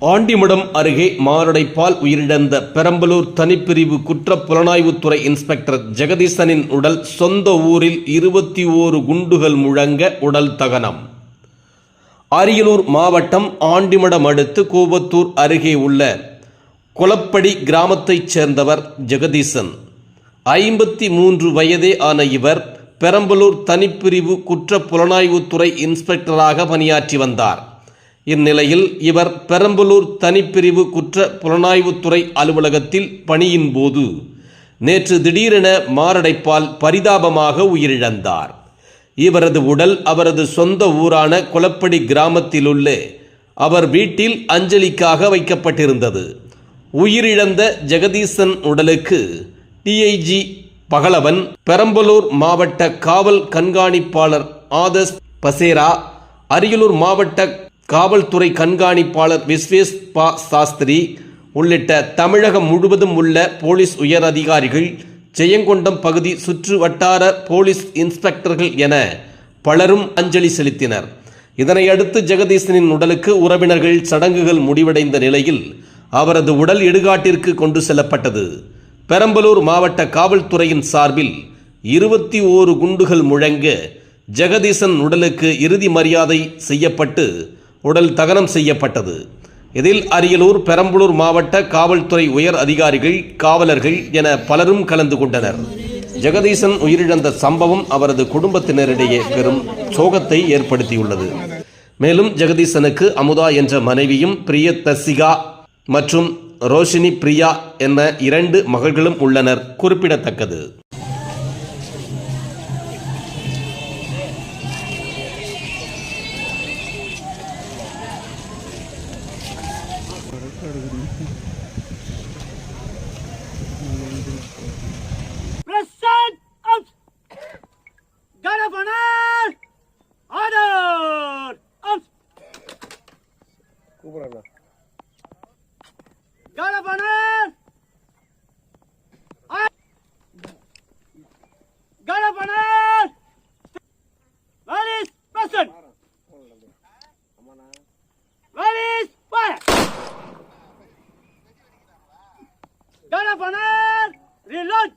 ஆண்டிமடம் அருகே மாரடைப்பால் உயிரிழந்த பெரம்பலூர் தனிப்பிரிவு குற்றப் புலனாய்வுத்துறை இன்ஸ்பெக்டர் ஜெகதீசனின் உடல் சொந்த ஊரில் இருபத்தி ஓரு குண்டுகள் முழங்க உடல் தகனம். அரியலூர் மாவட்டம் ஆண்டிமடம் அடுத்து கோபத்தூர் அருகே உள்ள கொலப்படி கிராமத்தைச் சேர்ந்தவர் ஜெகதீசன். ஐம்பத்தி மூன்று வயதே ஆன இவர் பெரம்பலூர் தனிப்பிரிவு குற்றப் புலனாய்வுத்துறை இன்ஸ்பெக்டராக பணியாற்றி வந்தார். இந்நிலையில் இவர் பெரம்பலூர் தனிப்பிரிவு குற்ற புலனாய்வுத்துறை அலுவலகத்தில் பணியின் போது நேற்று திடீரென மாரடைப்பால் பரிதாபமாக உயிரிழந்தார். இவரது உடல் அவரது சொந்த ஊரான கொலப்படி கிராமத்திலுள்ள அவர் வீட்டில் அஞ்சலிக்காக வைக்கப்பட்டிருந்தது. உயிரிழந்த ஜெகதீசன் உடலுக்கு டிஐஜி பகலவன் பெரம்பலூர் மாவட்ட காவல் கண்காணிப்பாளர் ஆதஸ் பசேரா அரியலூர் மாவட்ட காவல்துறை கண்காணிப்பாளர் விஸ்வேஸ் பா சாஸ்திரி உள்ளிட்ட தமிழகம் முழுவதும் உள்ள போலீஸ் உயர் அதிகாரிகள் ஜெயங்கொண்டம் பகுதி சுற்று வட்டார போலீஸ் இன்ஸ்பெக்டர்கள் என பலரும் அஞ்சலி செலுத்தினர். இதனையடுத்து ஜெகதீசனின் உடலுக்கு உறவினர்கள் சடங்குகள் முடிவடைந்த நிலையில் அவரது உடல் இடுகாட்டிற்கு கொண்டு செல்லப்பட்டது. பெரம்பலூர் மாவட்ட காவல்துறையின் சார்பில் இருபத்தி ஓரு குண்டுகள் முழங்க ஜெகதீசன் உடலுக்கு இறுதி மரியாதை செய்யப்பட்டு உடல் தகனம் செய்யப்பட்டது. இதில் அரியலூர் பெரம்பலூர் மாவட்ட காவல்துறை உயர் அதிகாரிகள் காவலர்கள் என பலரும் கலந்து கொண்டனர். ஜெகதீசன் உயிரிழந்த சம்பவம் அவரது குடும்பத்தினரிடையே பெரும் சோகத்தை ஏற்படுத்தியுள்ளது. மேலும் ஜெகதீசனுக்கு அமுதா என்ற மனைவியும் பிரிய தசிகா மற்றும் ரோஷினி பிரியா என இரண்டு மகள்களும் உள்ளனர். குறிப்பிடத்தக்கது. Present up. Governor. Order. Up. Governor. Governor. Garafaner! Reload!